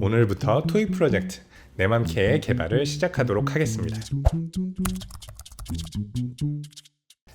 오늘부터 토이 프로젝트 내맘캐의 개발을 시작하도록 하겠습니다.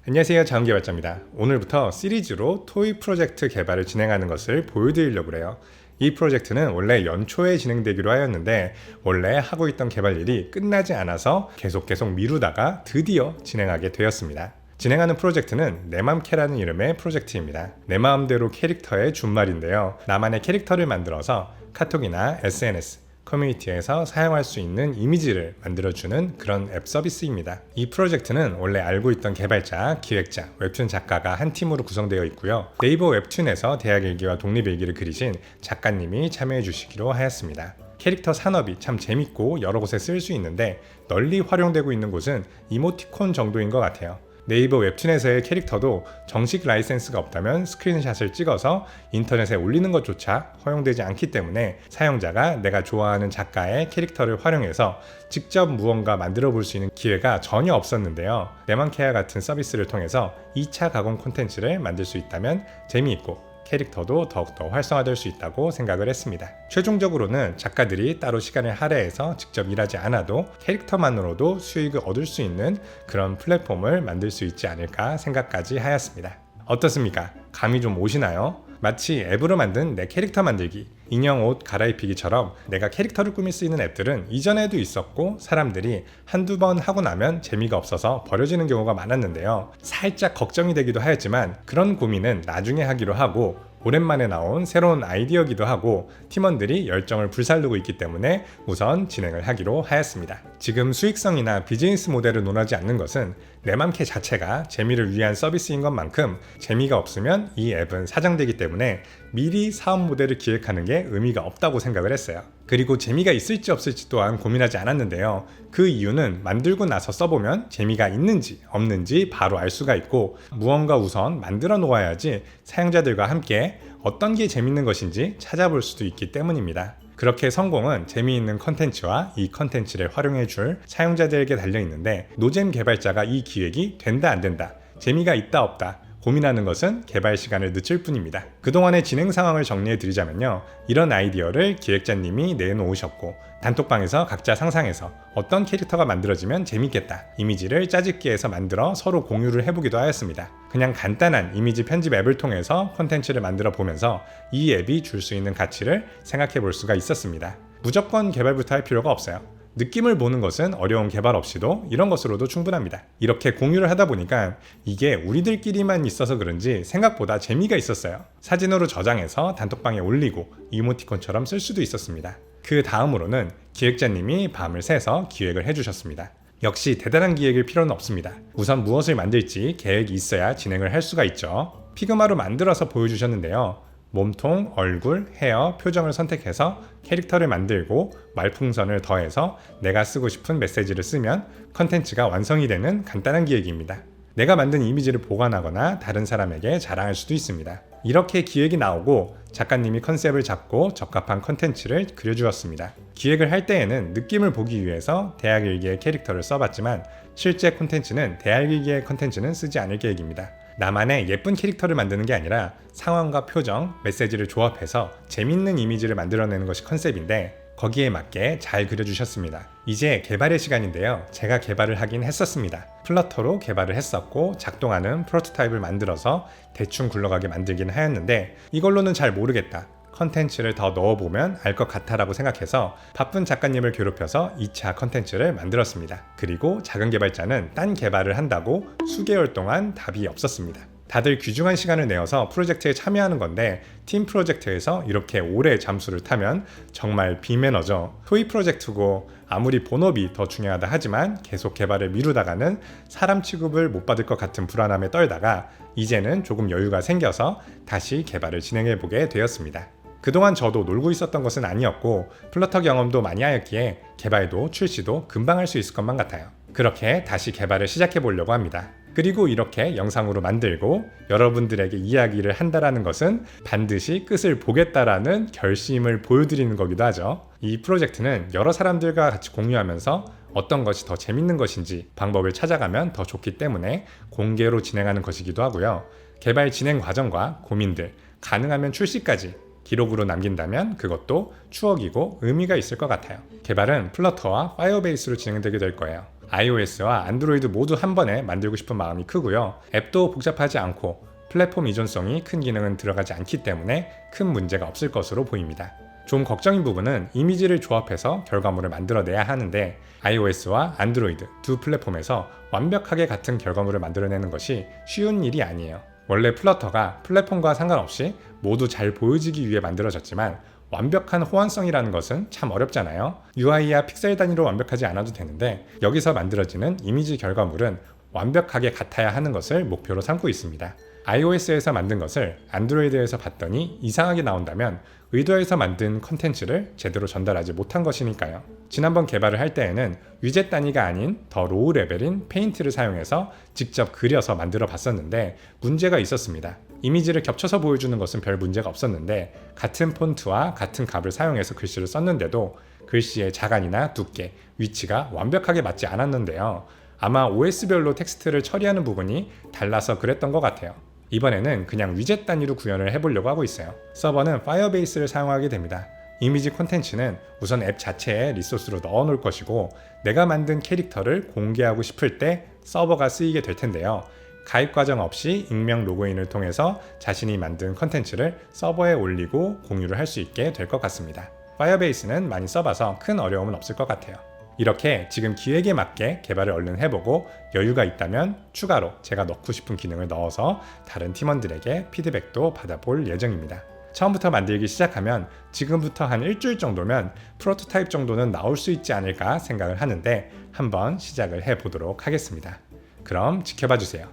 안녕하세요. 자원개발자입니다. 오늘부터 시리즈로 토이 프로젝트 개발을 진행하는 것을 보여드리려고 해요. 이 프로젝트는 원래 연초에 진행되기로 하였는데 원래 하고 있던 개발 일이 끝나지 않아서 계속 계속 미루다가 드디어 진행하게 되었습니다. 진행하는 프로젝트는 내맘캐라는 이름의 프로젝트입니다. 내 마음대로 캐릭터의 준말인데요. 나만의 캐릭터를 만들어서 카톡이나 SNS, 커뮤니티에서 사용할 수 있는 이미지를 만들어주는 그런 앱 서비스입니다. 이 프로젝트는 원래 알고 있던 개발자, 기획자, 웹툰 작가가 한 팀으로 구성되어 있고요. 네이버 웹툰에서 대학 일기와 독립 일기를 그리신 작가님이 참여해 주시기로 하였습니다. 캐릭터 산업이 참 재밌고 여러 곳에 쓸 수 있는데 널리 활용되고 있는 곳은 이모티콘 정도인 것 같아요. 네이버 웹툰에서의 캐릭터도 정식 라이센스가 없다면 스크린샷을 찍어서 인터넷에 올리는 것조차 허용되지 않기 때문에 사용자가 내가 좋아하는 작가의 캐릭터를 활용해서 직접 무언가 만들어 볼 수 있는 기회가 전혀 없었는데요. 네만케아 같은 서비스를 통해서 2차 가공 콘텐츠를 만들 수 있다면 재미있고 캐릭터도 더욱더 활성화될 수 있다고 생각을 했습니다. 최종적으로는 작가들이 따로 시간을 할애해서 직접 일하지 않아도 캐릭터만으로도 수익을 얻을 수 있는 그런 플랫폼을 만들 수 있지 않을까 생각까지 하였습니다. 어떻습니까? 감이 좀 오시나요? 마치 앱으로 만든 내 캐릭터 만들기, 인형 옷 갈아입히기처럼 내가 캐릭터를 꾸밀 수 있는 앱들은 이전에도 있었고 사람들이 한두 번 하고 나면 재미가 없어서 버려지는 경우가 많았는데요. 살짝 걱정이 되기도 하였지만 그런 고민은 나중에 하기로 하고 오랜만에 나온 새로운 아이디어기도 하고 팀원들이 열정을 불살르고 있기 때문에 우선 진행을 하기로 하였습니다. 지금 수익성이나 비즈니스 모델을 논하지 않는 것은 내맘캐 자체가 재미를 위한 서비스인 것만큼 재미가 없으면 이 앱은 사장되기 때문에 미리 사업 모델을 기획하는 게 의미가 없다고 생각을 했어요. 그리고 재미가 있을지 없을지 또한 고민하지 않았는데요. 그 이유는 만들고 나서 써보면 재미가 있는지 없는지 바로 알 수가 있고 무언가 우선 만들어 놓아야지 사용자들과 함께 어떤 게 재밌는 것인지 찾아볼 수도 있기 때문입니다. 그렇게 성공은 재미있는 컨텐츠와 이 컨텐츠를 활용해 줄 사용자들에게 달려 있는데 노잼 개발자가 이 기획이 된다 안 된다 재미가 있다 없다 고민하는 것은 개발 시간을 늦출 뿐입니다. 그동안의 진행 상황을 정리해 드리자면요. 이런 아이디어를 기획자님이 내놓으셨고 단톡방에서 각자 상상해서 어떤 캐릭터가 만들어지면 재밌겠다 이미지를 짜집기해서 만들어 서로 공유를 해보기도 하였습니다. 그냥 간단한 이미지 편집 앱을 통해서 콘텐츠를 만들어 보면서 이 앱이 줄 수 있는 가치를 생각해 볼 수가 있었습니다. 무조건 개발부터 할 필요가 없어요. 느낌을 보는 것은 어려운 개발 없이도 이런 것으로도 충분합니다. 이렇게 공유를 하다 보니까 이게 우리들끼리만 있어서 그런지 생각보다 재미가 있었어요. 사진으로 저장해서 단톡방에 올리고 이모티콘처럼 쓸 수도 있었습니다. 그 다음으로는 기획자님이 밤을 새서 기획을 해주셨습니다. 역시 대단한 기획일 필요는 없습니다. 우선 무엇을 만들지 계획이 있어야 진행을 할 수가 있죠. 피그마로 만들어서 보여주셨는데요. 몸통, 얼굴, 헤어, 표정을 선택해서 캐릭터를 만들고 말풍선을 더해서 내가 쓰고 싶은 메시지를 쓰면 컨텐츠가 완성이 되는 간단한 기획입니다. 내가 만든 이미지를 보관하거나 다른 사람에게 자랑할 수도 있습니다. 이렇게 기획이 나오고 작가님이 컨셉을 잡고 적합한 컨텐츠를 그려주었습니다. 기획을 할 때에는 느낌을 보기 위해서 대학 일기의 캐릭터를 써봤지만 실제 콘텐츠는 대학 일기의 컨텐츠는 쓰지 않을 계획입니다. 나만의 예쁜 캐릭터를 만드는 게 아니라 상황과 표정, 메시지를 조합해서 재밌는 이미지를 만들어내는 것이 컨셉인데 거기에 맞게 잘 그려주셨습니다. 이제 개발의 시간인데요. 제가 개발을 하긴 했었습니다. 플러터로 개발을 했었고 작동하는 프로토타입을 만들어서 대충 굴러가게 만들긴 하였는데 이걸로는 잘 모르겠다. 컨텐츠를 더 넣어보면 알 것 같아라고 생각해서 바쁜 작가님을 괴롭혀서 2차 컨텐츠를 만들었습니다. 그리고 작은 개발자는 딴 개발을 한다고 수개월 동안 답이 없었습니다. 다들 귀중한 시간을 내어서 프로젝트에 참여하는 건데 팀 프로젝트에서 이렇게 오래 잠수를 타면 정말 비매너죠. 토이 프로젝트고 아무리 본업이 더 중요하다 하지만 계속 개발을 미루다가는 사람 취급을 못 받을 것 같은 불안함에 떨다가 이제는 조금 여유가 생겨서 다시 개발을 진행해 보게 되었습니다. 그동안 저도 놀고 있었던 것은 아니었고 플러터 경험도 많이 하였기에 개발도 출시도 금방 할 수 있을 것만 같아요. 그렇게 다시 개발을 시작해 보려고 합니다. 그리고 이렇게 영상으로 만들고 여러분들에게 이야기를 한다라는 것은 반드시 끝을 보겠다라는 결심을 보여드리는 거기도 하죠. 이 프로젝트는 여러 사람들과 같이 공유하면서 어떤 것이 더 재밌는 것인지 방법을 찾아가면 더 좋기 때문에 공개로 진행하는 것이기도 하고요. 개발 진행 과정과 고민들, 가능하면 출시까지 기록으로 남긴다면 그것도 추억이고 의미가 있을 것 같아요. 개발은 플러터와 파이어베이스로 진행되게 될 거예요. iOS와 안드로이드 모두 한 번에 만들고 싶은 마음이 크고요. 앱도 복잡하지 않고 플랫폼 이존성이 큰 기능은 들어가지 않기 때문에 큰 문제가 없을 것으로 보입니다. 좀 걱정인 부분은 이미지를 조합해서 결과물을 만들어내야 하는데 iOS와 안드로이드 두 플랫폼에서 완벽하게 같은 결과물을 만들어내는 것이 쉬운 일이 아니에요. 원래 플러터가 플랫폼과 상관없이 모두 잘 보여지기 위해 만들어졌지만 완벽한 호환성이라는 것은 참 어렵잖아요. UI야 픽셀 단위로 완벽하지 않아도 되는데 여기서 만들어지는 이미지 결과물은 완벽하게 같아야 하는 것을 목표로 삼고 있습니다. iOS에서 만든 것을 안드로이드에서 봤더니 이상하게 나온다면 의도해서 만든 컨텐츠를 제대로 전달하지 못한 것이니까요. 지난번 개발을 할 때에는 위젯 단위가 아닌 더 로우 레벨인 페인트를 사용해서 직접 그려서 만들어 봤었는데 문제가 있었습니다. 이미지를 겹쳐서 보여주는 것은 별 문제가 없었는데 같은 폰트와 같은 값을 사용해서 글씨를 썼는데도 글씨의 자간이나 두께, 위치가 완벽하게 맞지 않았는데요. 아마 OS별로 텍스트를 처리하는 부분이 달라서 그랬던 것 같아요. 이번에는 그냥 위젯 단위로 구현을 해보려고 하고 있어요. 서버는 파이어베이스를 사용하게 됩니다. 이미지 콘텐츠는 우선 앱 자체에 리소스로 넣어 놓을 것이고 내가 만든 캐릭터를 공개하고 싶을 때 서버가 쓰이게 될 텐데요. 가입 과정 없이 익명 로그인을 통해서 자신이 만든 컨텐츠를 서버에 올리고 공유를 할 수 있게 될 것 같습니다. 파이어베이스는 많이 써봐서 큰 어려움은 없을 것 같아요. 이렇게 지금 기획에 맞게 개발을 얼른 해보고 여유가 있다면 추가로 제가 넣고 싶은 기능을 넣어서 다른 팀원들에게 피드백도 받아볼 예정입니다. 처음부터 만들기 시작하면 지금부터 한 일주일 정도면 프로토타입 정도는 나올 수 있지 않을까 생각을 하는데 한번 시작을 해보도록 하겠습니다. 그럼 지켜봐 주세요.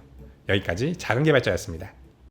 여기까지 작은 개발자였습니다.